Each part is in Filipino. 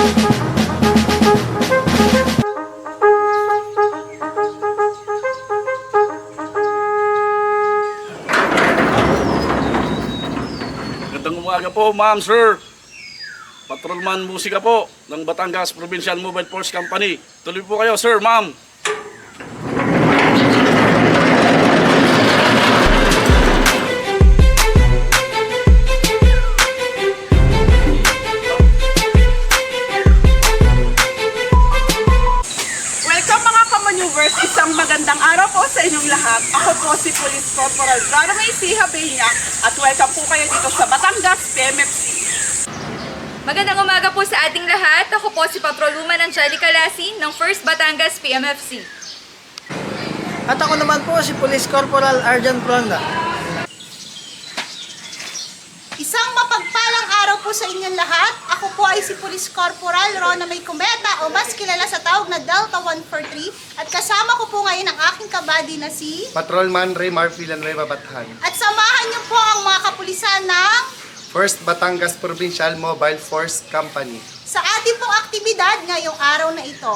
Magandang umaga po, ma'am, sir. Patrolman musika po ng Batangas Provincial Mobile Force Company. Tuloy po kayo, sir, ma'am. Sa inyong lahat. Ako po si Police Corporal Rara May Siha Beña at welcome po kayo dito sa Batangas PMFC. Magandang umaga po sa ating lahat. Ako po si Patrolwoman Angelica Lassi ng 1st Batangas PMFC. At ako naman po si Police Corporal Arjan Pronda. Isang mapagpalang araw po sa inyong lahat. Ako po ay si Police Corporal Rona May Cometa o mas kilala sa tawag na Delta 143 at kasama ko po ngayon ang aking kabady na si Patrolman Raymar Villanueva Bathan. at samahan niyo po ang mga kapulisan ng First Batangas Provincial Mobile Force Company. sa ating pong aktibidad ngayong araw na ito.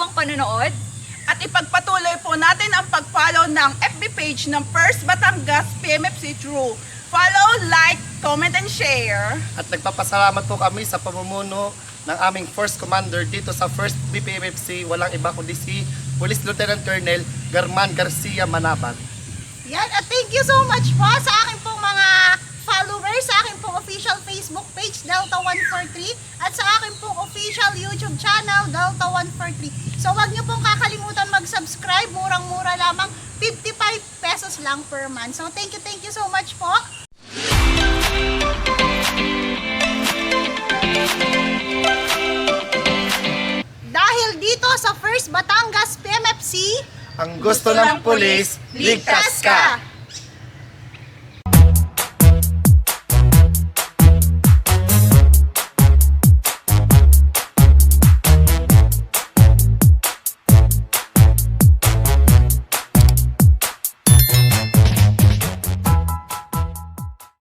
Ang panonood. At ipagpatuloy po natin ang pag-follow ng FB page ng First Batangas PMFC True. Follow, like, comment, and share. At nagpapasalamat po kami sa pamumuno ng aming First Commander dito sa First BPMFC. Walang iba kundi si Police Lieutenant Colonel Garman Garcia Manabat. Yan, at thank you so much po sa aking pong followers, sa aking pong official Facebook page, Delta143, at sa aking pong official YouTube channel, Delta143. So wag niyo pong kakalimutan mag-subscribe, murang-mura lamang, 55 pesos lang per month. So thank you, thank you so much po. Dahil dito sa First Batangas PMFC, Ang gusto ng pulis, ligtas ka!